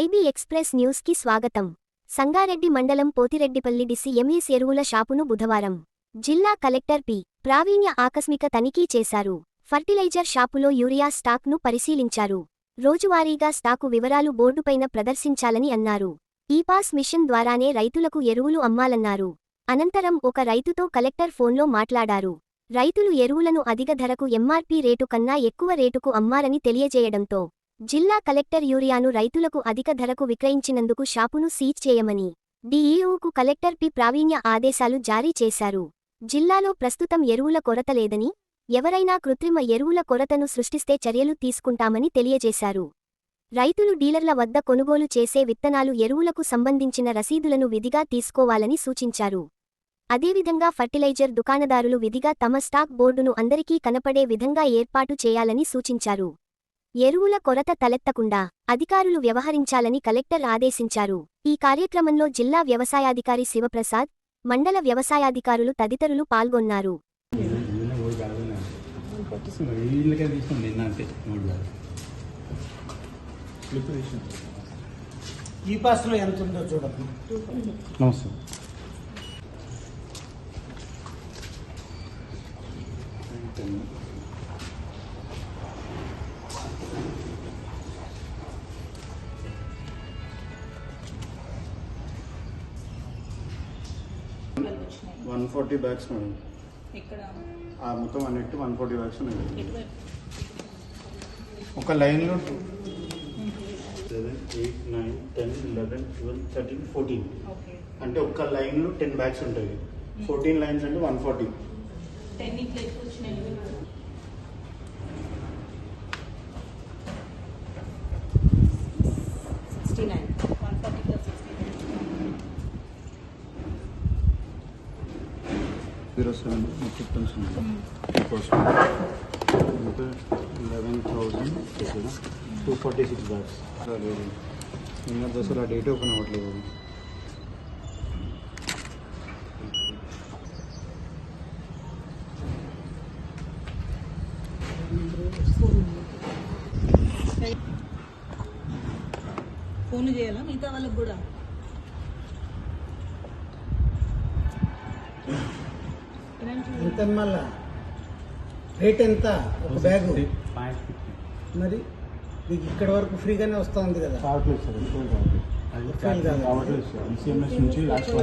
Express న్యూస్కి స్వాగతం. సంగారెడ్డి మండలం పోతిరెడ్డిపల్లి డిసిఎంఈస్ ఎరువుల షాపును బుధవారం జిల్లా కలెక్టర్ పి. ప్రావీణ్య ఆకస్మిక తనిఖీ చేశారు. ఫర్టిలైజర్ షాపులో యూరియా స్టాక్ను పరిశీలించారు. రోజువారీగా స్టాకు వివరాలు బోర్డుపైన ప్రదర్శించాలని అన్నారు. ఈపాస్ మిషన్ ద్వారానే రైతులకు ఎరువులు అమ్మాలన్నారు. అనంతరం ఒక రైతుతో కలెక్టర్ ఫోన్లో మాట్లాడారు. రైతులు ఎరువులను అధిక ధరకు ఎంఆర్పీ రేటు కన్నా ఎక్కువ రేటుకు అమ్మారని తెలియజేయడంతో జిల్లా కలెక్టర్ యూరియాను రైతులకు అధిక ధరకు విక్రయించినందుకు షాపును సీజ్ చేయమని డీఈఓకు కలెక్టర్ పి. ప్రావీణ్య ఆదేశాలు జారీ చేశారు. జిల్లాలో ప్రస్తుతం ఎరువుల కొరత లేదని ఎవరైనా కృత్రిమ ఎరువుల కొరతను సృష్టిస్తే చర్యలు తీసుకుంటామని తెలియజేశారు. రైతులు డీలర్ల వద్ద కొనుగోలు చేసే విత్తనాలు ఎరువులకు సంబంధించిన రసీదులను విధిగా తీసుకోవాలని సూచించారు. అదేవిధంగా ఫర్టిలైజర్ దుకాణదారులు విధిగా తమ స్టాక్ బోర్డును అందరికీ కనపడే విధంగా ఏర్పాటు చేయాలని సూచించారు. ఎరువుల కొరత తలెత్తకుండా అధికారులు వ్యవహరించాలని కలెక్టర్ ఆదేశించారు. ఈ కార్యక్రమంలో జిల్లా వ్యవసాయాధికారి శివప్రసాద్ మండల వ్యవసాయాధికారులు తదితరులు పాల్గొన్నారు. ఈ పాస్లో ఎంత ఉందో చూడమ్మా నమస్తే. One forty bags madam. ఇక్కడ ఆ మొత్తం అన్నిటి వన్ ఫార్టీ బ్యాగ్స్ ఉన్నాయి. ఒక లైన్లో seven eight nine ten eleven twelve thirteen fourteen. Okay. అంటే ఒక్క లైన్లో టెన్ బ్యాగ్స్ ఉంటాయి. ఫోర్టీన్ లైన్స్ అంటే వన్ ఫార్టీ. టెన్ ఇట్లా ఎక్కువ వచ్చినాయి sixty nine one forty plus sixty nine zero seven tons eleven thousand two forty six bags లేదు నిన్న దసరా డేట్ ఓపెన్ అవ్వట్లేదు. ఫోన్ చేయాలా? మిగతా వాళ్ళకి కూడా? ఎంత మళ్ళా? రేట్ ఎంత? ఒక బ్యాగు. మరి? మీకు ఇక్కడ వరకు ఫ్రీగానే వస్తుంది కదా?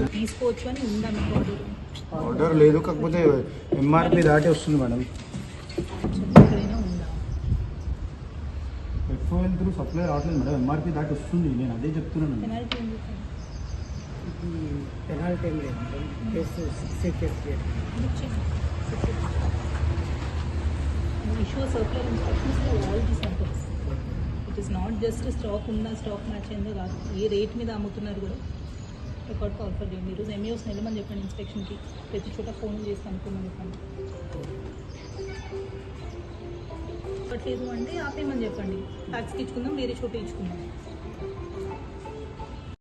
తీసుకోవచ్చు అని ఆర్డర్ లేదు కాకపోతే ఎంఆర్పి దాటి వస్తుంది మేడం. ఎఫ్ఓఎల్ త్రూ సప్లై రావట్లేదు మేడం. ఎంఆర్పి దాటి వస్తుంది. నేను అదే చెప్తున్నాను. ఇది పెనాల్టీ ఏం లేదు. Madam. Case six case issue circular instructions all the centres it is not just stock ఉందా స్టాక్ మ్యాచ్ అయిందో కాదు. ఏ రేట్ మీద అమ్ముతున్నారు కూడా రికార్డ్ కాల్ ఫర్ చేయండి ఈరోజు ఎంఈఓస్ నిలమని చెప్పండి ఇన్స్పెక్షన్కి ప్రతి చోట ఫోన్ చేసి అనుకోమని చెప్పండి ఇవ్వట్లేదు అంటే ఆపేయమని చెప్పండి. ట్యాక్స్కి ఇచ్చుకుందాం వేరే చోట ఇచ్చుకుందాం.